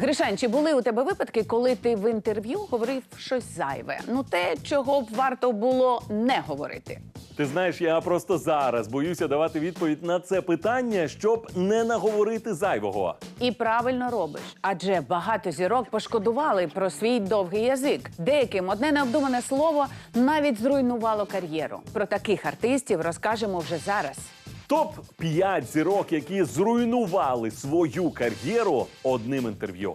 Гришань, чи були у тебе випадки, коли ти в інтерв'ю говорив щось зайве? Ну те, чого б варто було не говорити. Ти знаєш, я просто зараз боюся давати відповідь на це питання, щоб не наговорити зайвого. І правильно робиш, адже багато зірок пошкодували про свій довгий язик. Деяким одне необдумане слово навіть зруйнувало кар'єру. Про таких артистів розкажемо вже зараз. Топ 5 зірок, які зруйнували свою кар'єру одним інтерв'ю.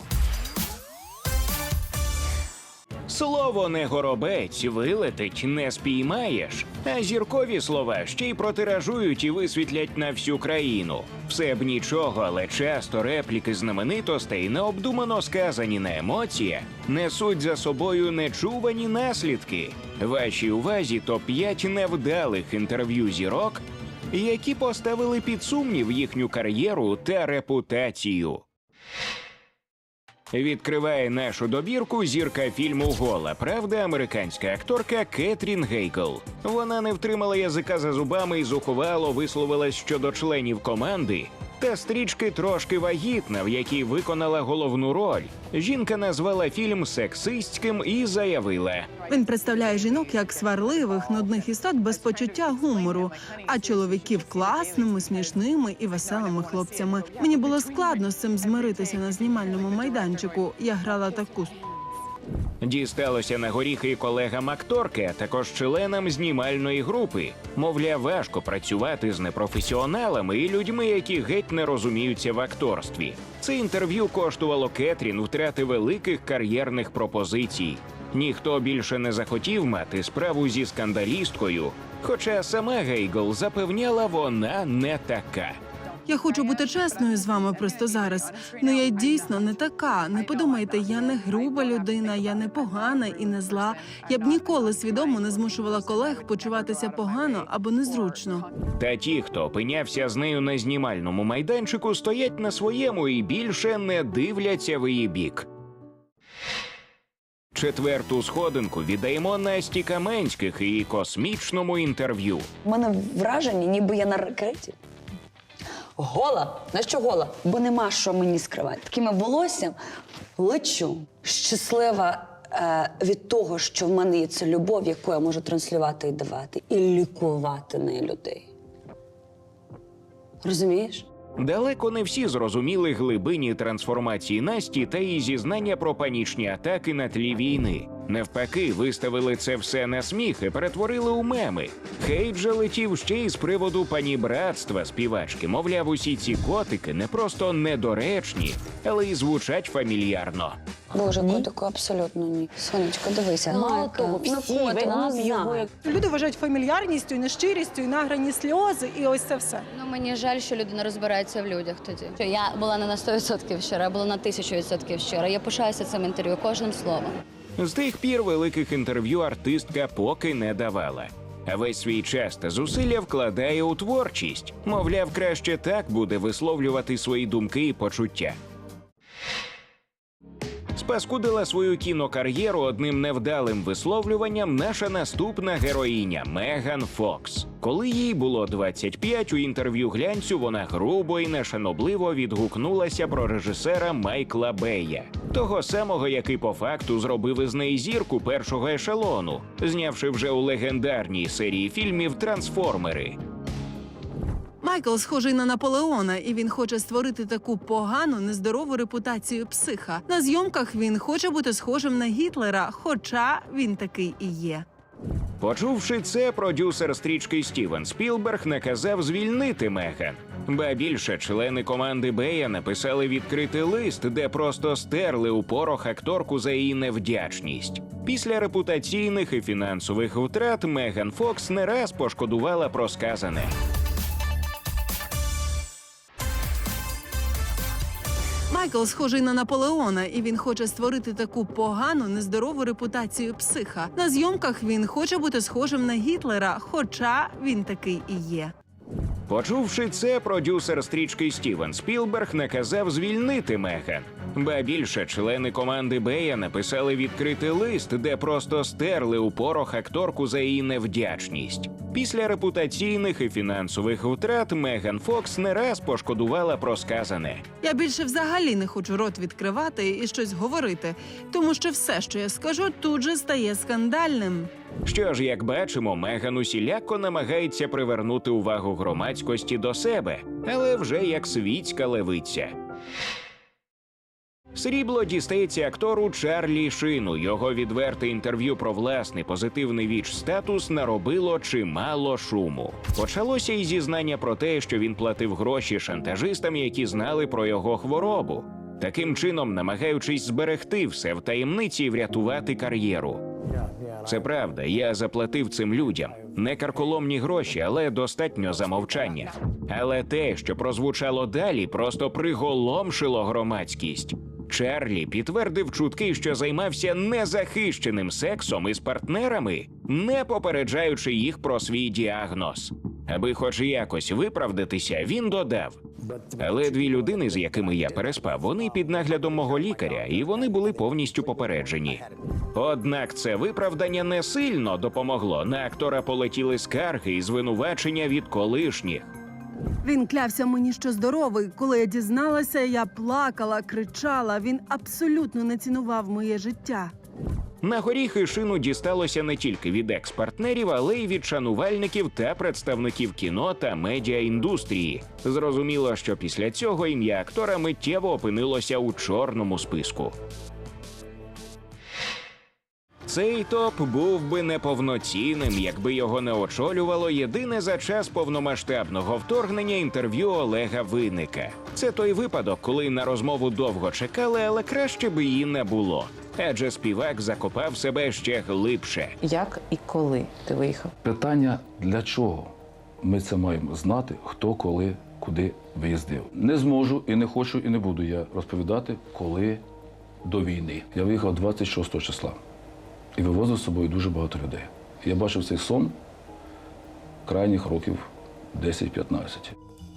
Слово не горобець, вилетить, не спіймаєш. А зіркові слова ще й протиражують і висвітлять на всю країну. Все б нічого, але часто репліки знаменитостей, необдумано сказані на емоціях, несуть за собою нечувані наслідки. Вашій увазі топ 5 невдалих інтерв'ю зірок, які поставили під сумнів їхню кар'єру та репутацію. Відкриває нашу добірку зірка фільму Гола правда американська акторка Кетрін Гейкл. Вона не втримала язика за зубами і зухвало висловилась щодо членів команди. Та стрічки трошки вагітна, в якій виконала головну роль. Жінка назвала фільм сексистським і заявила: Він представляє жінок як сварливих, нудних істот без почуття гумору, а чоловіків класними, смішними і веселими хлопцями. Мені було складно з цим змиритися на знімальному майданчику. Я грала таку Дісталося на горіхи і колегам акторки, а також членам знімальної групи. Мовляв, важко працювати з непрофесіоналами і людьми, які геть не розуміються в акторстві. Це інтерв'ю коштувало Кетрін втрати великих кар'єрних пропозицій. Ніхто більше не захотів мати справу зі скандалісткою. Хоча сама Гейгл запевняла, вона не така. Я хочу бути чесною з вами просто зараз. Ну я дійсно не така. Не подумайте, я не груба людина, я не погана і не зла. Я б ніколи свідомо не змушувала колег почуватися погано або незручно. Та ті, хто опинявся з нею на знімальному майданчику, стоять на своєму і більше не дивляться в її бік. Четверту сходинку віддаємо Насті Каменських і її космічному інтерв'ю. У мене враження, ніби я на ракеті. Гола. На що гола? Бо нема що мені скривати. Такими волоссям лечу. Щаслива е, від того, що в мене є ця любов, яку я можу транслювати і давати, і лікувати нею людей. Розумієш? Далеко не всі зрозуміли глибині трансформації Насті та її зізнання про панічні атаки на тлі війни. Навпаки, виставили це все на сміх і перетворили у меми. Хейт же летів ще й з приводу панібратства співачки. Мовляв, усі ці котики не просто недоречні, але й звучать фамільярно. Боже, котику, абсолютно ні. Сонечко, дивися. Мало того, всі вигнав його. як Люди вважають фамільярністю, нещирістю, і награні сльози, і ось це все. Ну мені жаль, що люди не розбираються в людях тоді. Що Я була не на 100% щира, я була на 1000% щира. Я пишаюся цим інтерв'ю кожним словом. З тих пір великих інтерв'ю артистка поки не давала. Весь свій час та зусилля вкладає у творчість. Мовляв, краще так буде висловлювати свої думки і почуття. Спаскудила свою кінокар'єру одним невдалим висловлюванням наша наступна героїня Меган Фокс. Коли їй було 25, у інтерв'ю глянцю вона грубо і нешанобливо відгукнулася про режисера Майкла Бея, того самого, який по факту зробив із неї зірку першого ешелону, знявши вже у легендарній серії фільмів Трансформери. Майкл схожий на Наполеона, і він хоче створити таку погану, нездорову репутацію психа. На зйомках він хоче бути схожим на Гітлера, хоча він такий і є. Почувши це, продюсер стрічки Стівен Спілберг наказав звільнити Меган. Ба більше члени команди Бея написали відкритий лист, де просто стерли у порох акторку за її невдячність. Після репутаційних і фінансових втрат Меган Фокс не раз пошкодувала про сказане. Майкл схожий на Наполеона, і він хоче створити таку погану, нездорову репутацію психа. На зйомках він хоче бути схожим на Гітлера, хоча він такий і є. Почувши це, продюсер стрічки Стівен Спілберг наказав звільнити Меган. Ба більше члени команди Бея написали відкритий лист, де просто стерли у порох акторку за її невдячність. Після репутаційних і фінансових втрат Меган Фокс не раз пошкодувала про сказане. Я більше взагалі не хочу рот відкривати і щось говорити, тому що все, що я скажу, тут же стає скандальним. Що ж, як бачимо, Меган усіляко намагається привернути увагу громадськості до себе, але вже як світська левиця. Срібло дістається актору Чарлі Шину. Його відверте інтерв'ю про власний позитивний віч статус наробило чимало шуму. Почалося із зізнання про те, що він платив гроші шантажистам, які знали про його хворобу, таким чином намагаючись зберегти все в таємниці і врятувати кар'єру. Це правда, я заплатив цим людям. Не карколомні гроші, але достатньо замовчання. Але те, що прозвучало далі, просто приголомшило громадськість. Чарлі підтвердив чутки, що займався незахищеним сексом із партнерами, не попереджаючи їх про свій діагноз. Аби хоч якось виправдатися, він додав. Але дві людини, з якими я переспав, вони під наглядом мого лікаря, і вони були повністю попереджені. Однак це виправдання не сильно допомогло. На актора полетіли скарги і звинувачення від колишніх. Він клявся мені, що здоровий. Коли я дізналася, я плакала, кричала. Він абсолютно не цінував моє життя. На горіхи шину дісталося не тільки від екс-партнерів, але й від шанувальників та представників кіно та медіаіндустрії. Зрозуміло, що після цього ім'я актора миттєво опинилося у чорному списку. Цей топ був би неповноцінним, якби його не очолювало єдине за час повномасштабного вторгнення інтерв'ю Олега Винника. Це той випадок, коли на розмову довго чекали, але краще би її не було. Адже співак закопав себе ще глибше. Як і коли ти виїхав? Питання для чого? Ми це маємо знати, хто коли, куди виїздив. Не зможу і не хочу, і не буду я розповідати, коли до війни. Я виїхав 26 числа і вивозив з собою дуже багато людей. Я бачив цей сон крайніх років 10-15.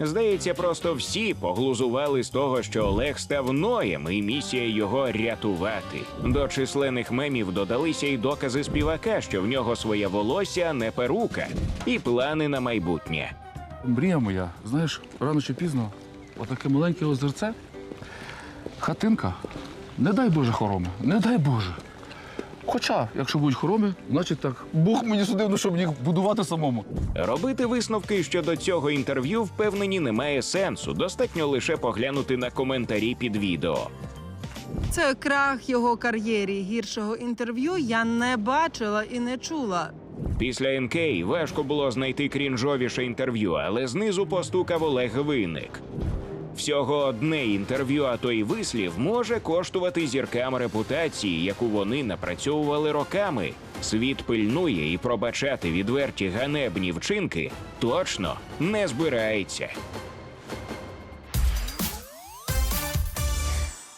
Здається, просто всі поглузували з того, що Олег став ноєм, і місія його рятувати. До численних мемів додалися й докази співака, що в нього своє волосся, не перука, і плани на майбутнє. Мрія моя, знаєш, рано чи пізно, отаке маленьке озерце, хатинка. Не дай Боже хороми, не дай Боже. Хоча, якщо будуть хороми, значить так, Бог мені судив, ну, щоб їх будувати самому. Робити висновки щодо цього інтерв'ю впевнені немає сенсу. Достатньо лише поглянути на коментарі під відео. Це крах його кар'єрі. Гіршого інтерв'ю я не бачила і не чула. Після НК важко було знайти крінжовіше інтерв'ю, але знизу постукав Олег Винник. Всього одне інтерв'ю, а то й вислів може коштувати зіркам репутації, яку вони напрацьовували роками. Світ пильнує і пробачати відверті ганебні вчинки точно не збирається.